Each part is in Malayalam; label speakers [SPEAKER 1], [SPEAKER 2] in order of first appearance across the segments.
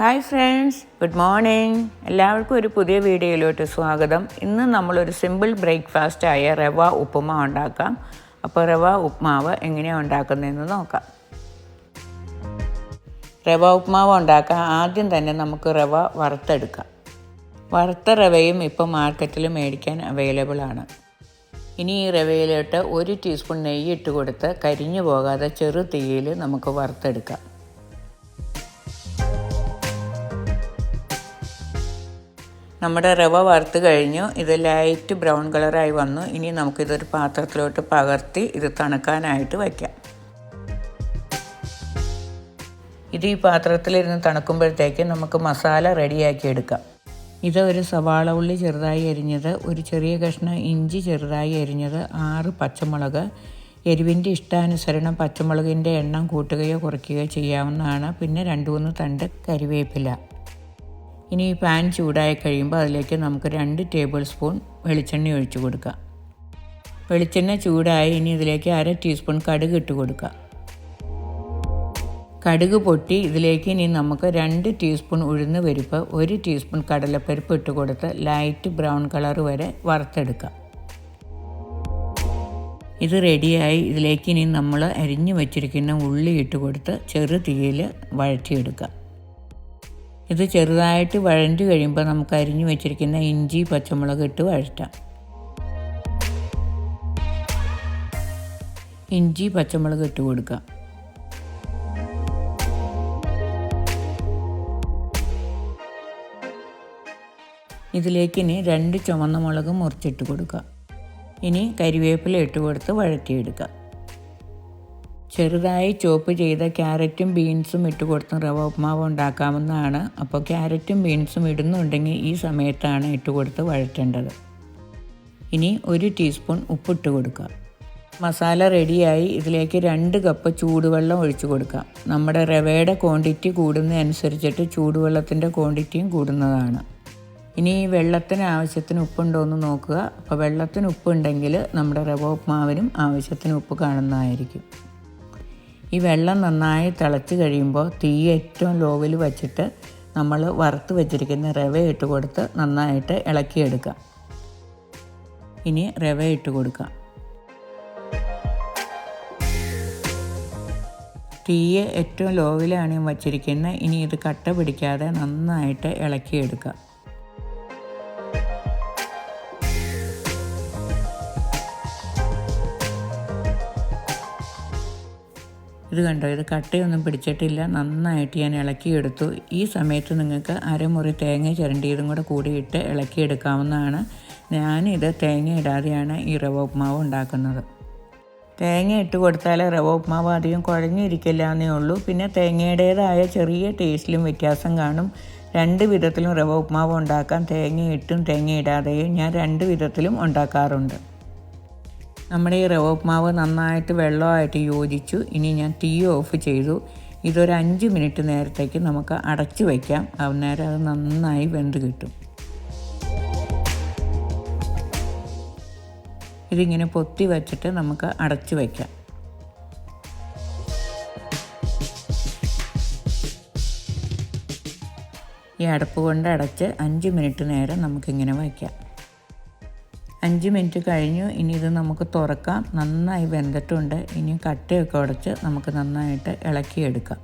[SPEAKER 1] ഹായ് ഫ്രണ്ട്സ് ഗുഡ് മോർണിംഗ് എല്ലാവർക്കും ഒരു പുതിയ വീഡിയോയിലോട്ട് സ്വാഗതം. ഇന്ന് നമ്മളൊരു സിമ്പിൾ ബ്രേക്ക്ഫാസ്റ്റ് ആയ റവ ഉപ്പുമാവ് ഉണ്ടാക്കാം. അപ്പോൾ റവ ഉപ്മാവ് എങ്ങനെയാണ് ഉണ്ടാക്കുന്നതെന്ന് നോക്കാം. റവ ഉപ്മാവ് ഉണ്ടാക്കാൻ ആദ്യം തന്നെ നമുക്ക് റവ വറുത്തെടുക്കാം. വറുത്ത റവയും ഇപ്പോൾ മാർക്കറ്റിൽ മേടിക്കാൻ അവൈലബിൾ ആണ്. ഇനി ഈ റവയിലോട്ട് ഒരു ടീസ്പൂൺ നെയ്യ് ഇട്ട് കൊടുത്ത് കരിഞ്ഞു പോകാതെ ചെറു തീയിൽ നമുക്ക് വറുത്തെടുക്കാം. നമ്മുടെ റവ വറുത്ത് കഴിഞ്ഞു. ഇത് ലൈറ്റ് ബ്രൗൺ കളറായി വന്നു. ഇനി നമുക്കിതൊരു പാത്രത്തിലോട്ട് പകർത്തി ഇത് തണുക്കാനായിട്ട് വയ്ക്കാം. ഇത് ഈ പാത്രത്തിലിരുന്ന് തണുക്കുമ്പോഴത്തേക്ക് നമുക്ക് മസാല റെഡിയാക്കി എടുക്കാം. ഇത് ഒരു സവാള ഉള്ളി ചെറുതായി എരിഞ്ഞത് ഒരു ചെറിയ കഷ്ണം ഇഞ്ചി ചെറുതായി എരിഞ്ഞത് ആറ് പച്ചമുളക്. എരിവിന്റെ ഇഷ്ടാനുസരണം പച്ചമുളകിന്റെ എണ്ണം കൂട്ടുകയോ കുറയ്ക്കുകയോ ചെയ്യാവുന്നതാണ്. പിന്നെ രണ്ട് മൂന്ന് തണ്ട് കരിവേപ്പില. ഇനി ഈ പാൻ ചൂടായി കഴിയുമ്പോൾ അതിലേക്ക് നമുക്ക് രണ്ട് ടേബിൾ സ്പൂൺ വെളിച്ചെണ്ണ ഒഴിച്ചു കൊടുക്കുക വെളിച്ചെണ്ണ ചൂടായി ഇനി ഇതിലേക്ക് അര ടീസ്പൂൺ കടുക് ഇട്ട് കൊടുക്കുക കടുക് പൊട്ടി ഇതിലേക്ക് ഇനി നമുക്ക് രണ്ട് ടീസ്പൂൺ ഉഴുന്ന് പരിപ്പ് ഒരു ടീസ്പൂൺ കടലപ്പരിപ്പ് ഇട്ട് കൊടുത്ത് ലൈറ്റ് ബ്രൗൺ കളർ വരെ വറുത്തെടുക്കുക ഇത് റെഡിയായി ഇതിലേക്ക് ഇനി നമ്മൾ അരിഞ്ഞു വച്ചിരിക്കുന്ന ഉള്ളി ഇട്ട് കൊടുത്ത് ചെറു തീയിൽ വഴറ്റിയെടുക്കാം. ഇത് ചെറുതായിട്ട് വഴണ്ടി കഴിയുമ്പോൾ നമുക്ക് അരിഞ്ഞു വെച്ചിരിക്കുന്ന ഇഞ്ചി പച്ചമുളക് ഇട്ട് വഴറ്റാം. ഇഞ്ചി പച്ചമുളക് ഇട്ട് കൊടുക്കാം. ഇതിലേക്ക് ഇനി രണ്ട് ചുവന്ന മുളക് മുറിച്ചിട്ട് കൊടുക്കുക ഇനി കരിവേപ്പില ഇട്ട് കൊടുത്ത് വഴറ്റിയെടുക്കുക ചെറുതായി ചോപ്പ് ചെയ്ത ക്യാരറ്റും ബീൻസും ഇട്ട് കൊടുത്ത് റവ ഉപ്മാവ് ഉണ്ടാക്കാമെന്നാണ്. അപ്പോൾ ക്യാരറ്റും ബീൻസും ഇടുന്നുണ്ടെങ്കിൽ ഈ സമയത്താണ് ഇട്ട് കൊടുത്ത് വഴറ്റേണ്ടത്. ഇനി ഒരു ടീസ്പൂൺ ഉപ്പിട്ട് കൊടുക്കുക. മസാല റെഡിയായി ഇതിലേക്ക് രണ്ട് കപ്പ് ചൂടുവെള്ളം ഒഴിച്ചു കൊടുക്കാം നമ്മുടെ റവയുടെ ക്വാണ്ടിറ്റി കൂടുന്നതനുസരിച്ചിട്ട് ചൂടുവെള്ളത്തിന്റെ ക്വാണ്ടിറ്റിയും കൂടുന്നതാണ്. ഇനി ഈ വെള്ളത്തിന് ആവശ്യത്തിന് ഉപ്പുണ്ടോ എന്ന് നോക്കുക. അപ്പോൾ വെള്ളത്തിന് ഉപ്പുണ്ടെങ്കിൽ നമ്മുടെ റവ ഉപ്മാവിനും ആവശ്യത്തിന് ഉപ്പ് കാണുന്നതായിരിക്കും. ഈ വെള്ളം നന്നായി തിളച്ച് കഴിയുമ്പോൾ തീ ഏറ്റവും ലോവിൽ വച്ചിട്ട് നമ്മൾ വറുത്ത് വെച്ചിരിക്കുന്ന റവ ഇട്ട് കൊടുത്ത് നന്നായിട്ട് ഇളക്കിയെടുക്കാം ഇനി റവ ഇട്ട് കൊടുക്കുക. തീ ഏറ്റവും ലോവിലാണ് വച്ചിരിക്കുന്നത് ഇനി ഇത് കട്ട പിടിക്കാതെ നന്നായിട്ട് ഇളക്കിയെടുക്കാം ഇത് കണ്ടോ? ഇത് കട്ടയൊന്നും പിടിച്ചിട്ടില്ല. നന്നായിട്ട് ഞാൻ ഇളക്കിയെടുത്തു. ഈ സമയത്ത് നിങ്ങൾക്ക് അരമുറി തേങ്ങ ചിരണ്ടിയതും കൂടെ കൂടിയിട്ട് ഇളക്കിയെടുക്കാവുന്നതാണ്. ഞാനിത് തേങ്ങ ഇടാതെയാണ് ഈ റവ ഉപ്മാവ് ഉണ്ടാക്കുന്നത്. തേങ്ങ ഇട്ട് കൊടുത്താൽ റവ ഉപ്മാവ് അധികം കുഴഞ്ഞിരിക്കില്ല എന്നേ ഉള്ളൂ. പിന്നെ തേങ്ങയുടേതായ ചെറിയ ടേസ്റ്റിലും വ്യത്യാസം കാണും. രണ്ട് വിധത്തിലും റവ ഉപ്മാവ് ഉണ്ടാക്കാൻ തേങ്ങ ഇട്ടും തേങ്ങ ഇടാതെയും ഞാൻ രണ്ട് വിധത്തിലും ഉണ്ടാക്കാറുണ്ട്. നമ്മുടെ ഈ റവ നന്നായിട്ട് വെള്ളമായിട്ട് യോജിച്ചു. ഇനി ഞാൻ തീ ഓഫ് ചെയ്തു. ഇതൊരു അഞ്ച് മിനിറ്റ് നേരത്തേക്ക് നമുക്ക് അടച്ചു വയ്ക്കാം അന്നേരം അത് നന്നായി വെന്ത് കിട്ടും. ഇതിങ്ങനെ പൊത്തി വച്ചിട്ട് നമുക്ക് അടച്ചു വയ്ക്കാം ഈ അടപ്പ് കൊണ്ട് അടച്ച് അഞ്ച് മിനിറ്റ് നേരം നമുക്കിങ്ങനെ വയ്ക്കാം. അഞ്ച് മിനിറ്റ് കഴിഞ്ഞു. ഇനി ഇത് നമുക്ക് തുറക്കാം. നന്നായി വെന്തിട്ടുണ്ട്. ഇനി കട്ടയൊക്കെ ഉടച്ച് നമുക്ക് നന്നായിട്ട് ഇളക്കിയെടുക്കാം.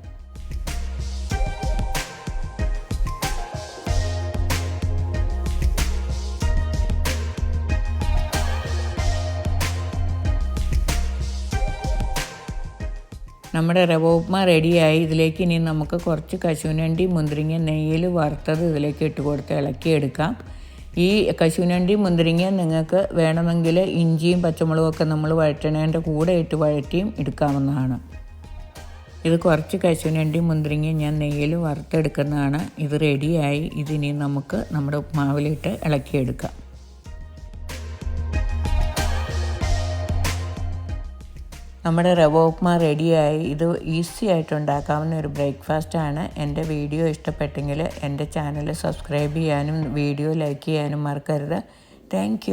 [SPEAKER 1] നമ്മുടെ റവ ഉപ്മ റെഡിയായി. ഇതിലേക്ക് ഇനി നമുക്ക് കുറച്ച് കശുവണ്ടി മുന്തിരിങ്ങ നെയ്യിൽ വറുത്തത് ഇതിലേക്ക് ഇട്ട് കൊടുത്ത് ഇളക്കിയെടുക്കാം. ഈ കശുവണ്ടി മുന്തിരിങ്ങ നിങ്ങൾക്ക് വേണമെങ്കിൽ ഇഞ്ചിയും പച്ചമുളകും ഒക്കെ നമ്മൾ വഴറ്റണേന്റെ കൂടെ ഇട്ട് വഴറ്റിയും എടുക്കാവുന്നതാണ്. ഇത് കുറച്ച് കശുവണ്ടി മുന്തിരിങ്ങ ഞാൻ നെയ്യിൽ വറുത്തെടുക്കുന്നതാണ്. ഇത് റെഡിയായി ഇതിനി നമുക്ക് നമ്മുടെ ഉപ്മാവിലിട്ട് ഇളക്കിയെടുക്കാം. നമ്മുടെ റവ റെഡിയായി. ഇത് ഈസി ആയിട്ട് ഉണ്ടാക്കാവുന്ന ഒരു ബ്രേക്ക്ഫാസ്റ്റാണ് എന്റെ വീഡിയോ ഇഷ്ടപ്പെട്ടെങ്കിൽ എന്റെ ചാനൽ സബ്സ്ക്രൈബ് ചെയ്യാനും വീഡിയോ ലൈക്ക് ചെയ്യാനും മറക്കരുത്. താങ്ക്